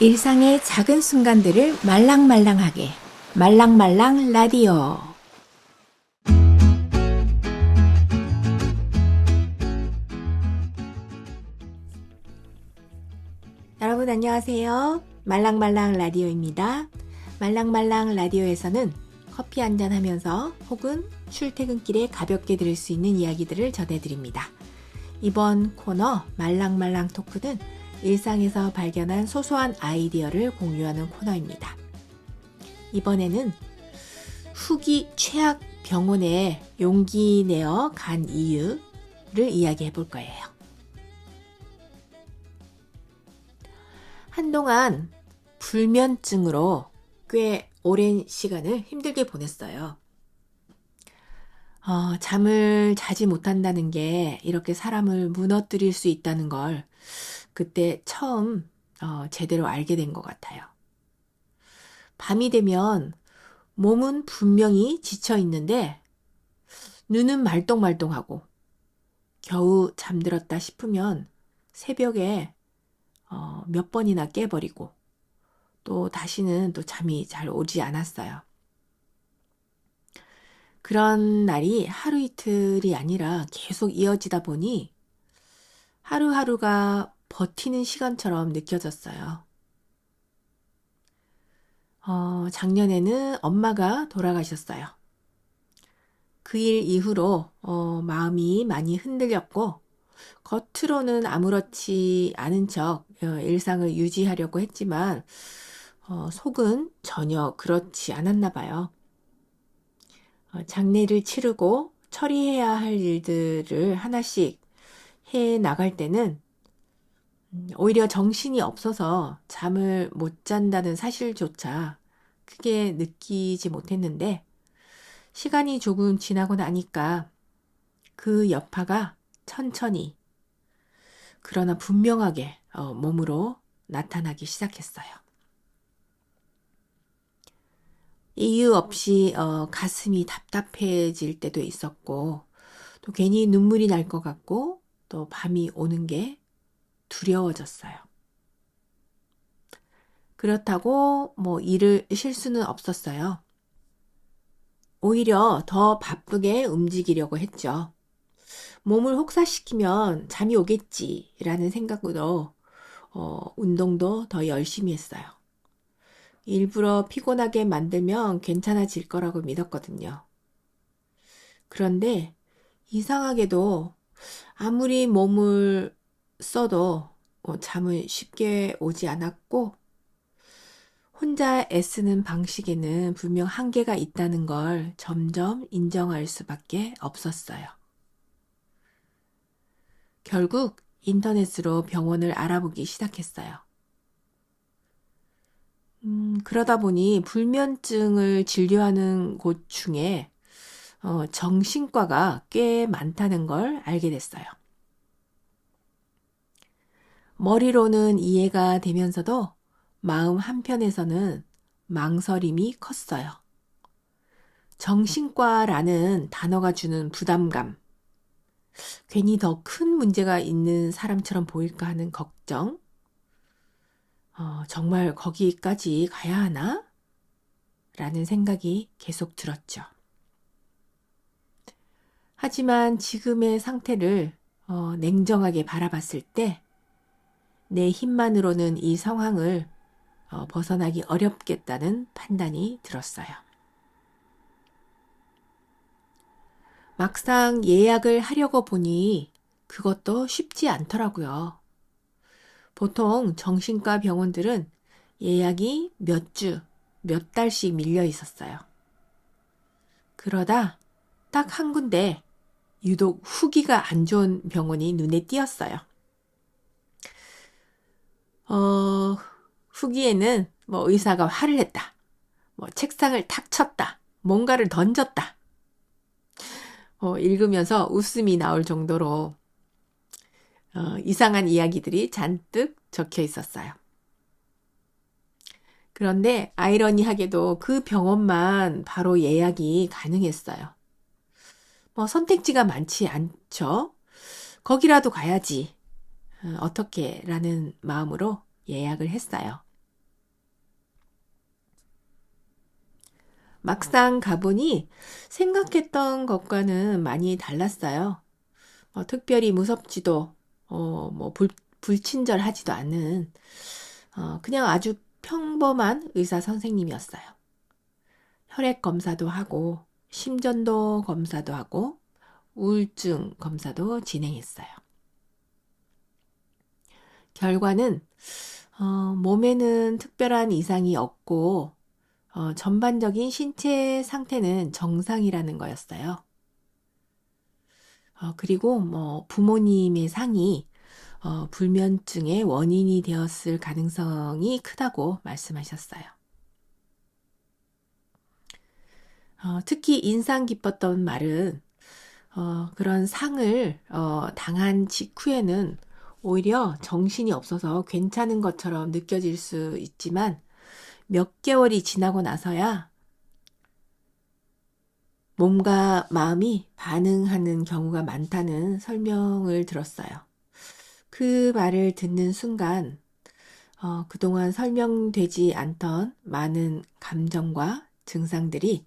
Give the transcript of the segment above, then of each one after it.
일상의 작은 순간들을 말랑말랑하게 말랑말랑 라디오 여러분 안녕하세요. 말랑말랑 라디오입니다. 말랑말랑 라디오에서는 커피 한잔 하면서 혹은 출퇴근길에 가볍게 들을 수 있는 이야기들을 전해드립니다. 이번 코너 말랑말랑 토크는 일상에서 발견한 소소한 아이디어를 공유하는 코너입니다. 이번에는 후기 최악 병원에 용기 내어 간 이유를 이야기해 볼 거예요. 한동안 불면증으로 꽤 오랜 시간을 힘들게 보냈어요. 어, 잠을 자지 못한다는 게 이렇게 사람을 무너뜨릴 수 있다는 걸 그때 처음 어, 제대로 알게 된 것 같아요. 밤이 되면 몸은 분명히 지쳐 있는데 눈은 말똥말똥하고 겨우 잠들었다 싶으면 새벽에 어, 몇 번이나 깨버리고 또 다시는 또 잠이 잘 오지 않았어요. 그런 날이 하루 이틀이 아니라 계속 이어지다 보니 하루하루가 버티는 시간처럼 느껴졌어요. 어, 작년에는 엄마가 돌아가셨어요. 그 일 이후로 어, 마음이 많이 흔들렸고 겉으로는 아무렇지 않은 척 어, 일상을 유지하려고 했지만 어, 속은 전혀 그렇지 않았나 봐요. 어, 장례를 치르고 처리해야 할 일들을 하나씩 해 나갈 때는 음, 오히려 정신이 없어서 잠을 못 잔다는 사실조차 크게 느끼지 못했는데 시간이 조금 지나고 나니까 그 여파가 천천히 그러나 분명하게 어, 몸으로 나타나기 시작했어요. 이유 없이 어, 가슴이 답답해질 때도 있었고 또 괜히 눈물이 날 것 같고 또 밤이 오는 게 두려워졌어요. 그렇다고 뭐 일을 쉴 수는 없었어요. 오히려 더 바쁘게 움직이려고 했죠. 몸을 혹사시키면 잠이 오겠지라는 생각으로 어, 운동도 더 열심히 했어요. 일부러 피곤하게 만들면 괜찮아질 거라고 믿었거든요. 그런데 이상하게도 아무리 몸을 써도 어, 잠은 쉽게 오지 않았고 혼자 애쓰는 방식에는 분명 한계가 있다는 걸 점점 인정할 수밖에 없었어요. 결국 인터넷으로 병원을 알아보기 시작했어요. 음, 그러다 보니 불면증을 진료하는 곳 중에 어, 정신과가 꽤 많다는 걸 알게 됐어요. 머리로는 이해가 되면서도 마음 한편에서는 망설임이 컸어요. 정신과라는 단어가 주는 부담감, 괜히 더 큰 문제가 있는 사람처럼 보일까 하는 걱정, 어, 정말 거기까지 가야 하나? 라는 생각이 계속 들었죠. 하지만 지금의 상태를 어, 냉정하게 바라봤을 때 내 힘만으로는 이 상황을 어, 벗어나기 어렵겠다는 판단이 들었어요. 막상 예약을 하려고 보니 그것도 쉽지 않더라고요. 보통 정신과 병원들은 예약이 몇 주, 몇 달씩 밀려 있었어요. 그러다 딱 한 군데 유독 후기가 안 좋은 병원이 눈에 띄었어요. 어, 후기에는 뭐 의사가 화를 냈다. 뭐 책상을 탁 쳤다. 뭔가를 던졌다. 어, 읽으면서 웃음이 나올 정도로 어, 이상한 이야기들이 잔뜩 적혀 있었어요. 그런데 아이러니하게도 그 병원만 바로 예약이 가능했어요. 뭐 선택지가 많지 않죠. 거기라도 가야지. 어, 어떻게 라는 마음으로 예약을 했어요. 막상 가보니 생각했던 것과는 많이 달랐어요. 어, 특별히 무섭지도, 어, 뭐, 불, 불친절하지도 않은, 어, 그냥 아주 평범한 의사 선생님이었어요. 혈액 검사도 하고, 심전도 검사도 하고, 우울증 검사도 진행했어요. 결과는, 어, 몸에는 특별한 이상이 없고, 어, 전반적인 신체 상태는 정상이라는 거였어요. 어, 그리고 뭐 부모님의 상이 어, 불면증의 원인이 되었을 가능성이 크다고 말씀하셨어요. 어, 특히 인상 깊었던 말은 어, 그런 상을 어, 당한 직후에는 오히려 정신이 없어서 괜찮은 것처럼 느껴질 수 있지만 몇 개월이 지나고 나서야 몸과 마음이 반응하는 경우가 많다는 설명을 들었어요. 그 말을 듣는 순간, 어, 그동안 설명되지 않던 많은 감정과 증상들이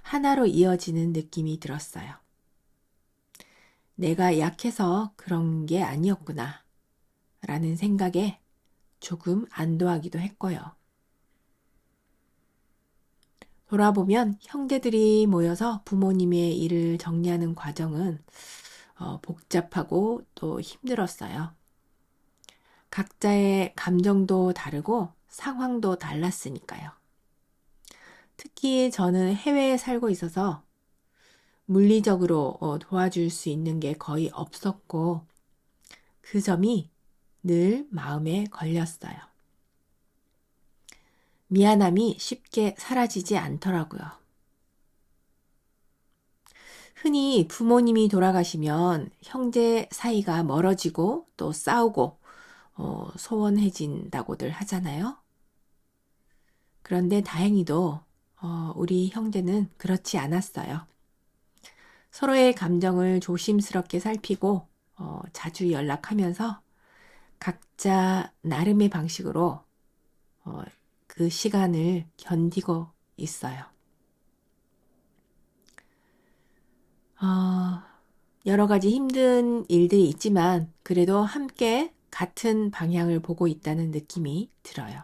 하나로 이어지는 느낌이 들었어요. 내가 약해서 그런 게 아니었구나. 라는 생각에 조금 안도하기도 했고요. 돌아보면 형제들이 모여서 부모님의 일을 정리하는 과정은 어, 복잡하고 또 힘들었어요. 각자의 감정도 다르고 상황도 달랐으니까요. 특히 저는 해외에 살고 있어서 물리적으로 어, 도와줄 수 있는 게 거의 없었고 그 점이 늘 마음에 걸렸어요. 미안함이 쉽게 사라지지 않더라고요. 흔히 부모님이 돌아가시면 형제 사이가 멀어지고 또 싸우고 어, 소원해진다고들 하잖아요. 그런데 다행히도 어, 우리 형제는 그렇지 않았어요. 서로의 감정을 조심스럽게 살피고 어, 자주 연락하면서 각자 나름의 방식으로 어, 그 시간을 견디고 있어요. 어, 여러 가지 힘든 일들이 있지만 그래도 함께 같은 방향을 보고 있다는 느낌이 들어요.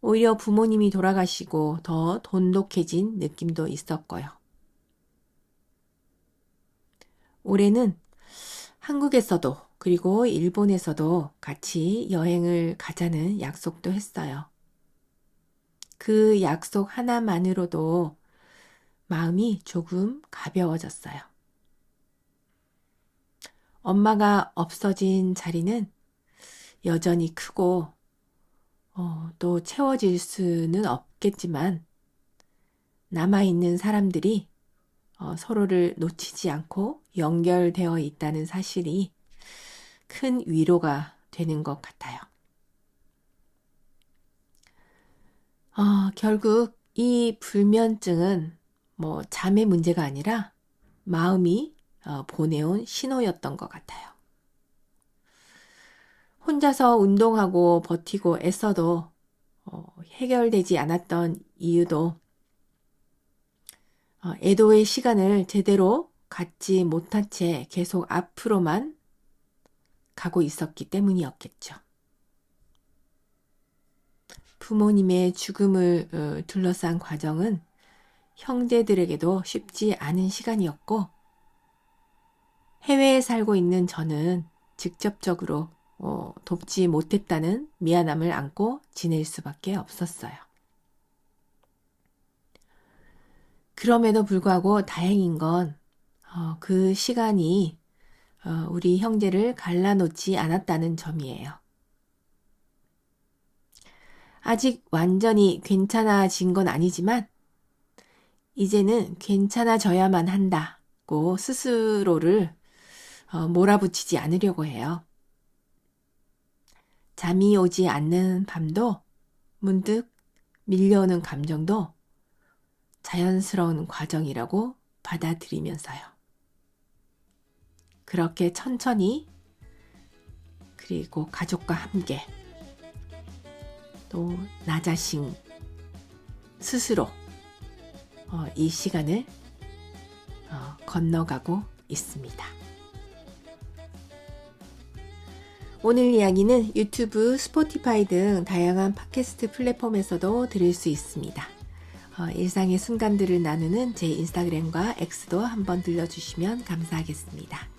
오히려 부모님이 돌아가시고 더 돈독해진 느낌도 있었고요. 올해는 한국에서도 그리고 일본에서도 같이 여행을 가자는 약속도 했어요. 그 약속 하나만으로도 마음이 조금 가벼워졌어요. 엄마가 없어진 자리는 여전히 크고 어, 또 채워질 수는 없겠지만 남아있는 사람들이 어, 서로를 놓치지 않고 연결되어 있다는 사실이 큰 위로가 되는 것 같아요. 어, 결국 이 불면증은 뭐 잠의 문제가 아니라 마음이 어, 보내온 신호였던 것 같아요. 혼자서 운동하고 버티고 애써도 어, 해결되지 않았던 이유도 어, 애도의 시간을 제대로 갖지 못한 채 계속 앞으로만 가고 있었기 때문이었겠죠. 부모님의 죽음을 어, 둘러싼 과정은 형제들에게도 쉽지 않은 시간이었고, 해외에 살고 있는 저는 직접적으로 어, 돕지 못했다는 미안함을 안고 지낼 수밖에 없었어요. 그럼에도 불구하고 다행인 건그 어, 시간이 어, 우리 형제를 갈라놓지 않았다는 점이에요. 아직 완전히 괜찮아진 건 아니지만 이제는 괜찮아져야만 한다고 스스로를 어, 몰아붙이지 않으려고 해요. 잠이 오지 않는 밤도 문득 밀려오는 감정도 자연스러운 과정이라고 받아들이면서요. 그렇게 천천히 그리고 가족과 함께 또 나 자신 스스로 어, 이 시간을 어, 건너가고 있습니다. 오늘 이야기는 유튜브, 스포티파이 등 다양한 팟캐스트 플랫폼에서도 들을 수 있습니다. 어, 일상의 순간들을 나누는 제 인스타그램과 X도 한번 들려주시면 감사하겠습니다.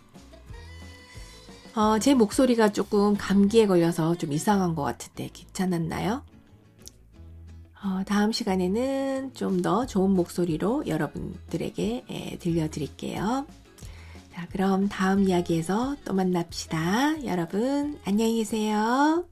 어, 제 목소리가 조금 감기에 걸려서 좀 이상한 것 같은데 괜찮았나요? 어, 다음 시간에는 좀 더 좋은 목소리로 여러분들에게 예, 들려드릴게요. 자, 그럼 다음 이야기에서 또 만납시다. 여러분, 안녕히 계세요.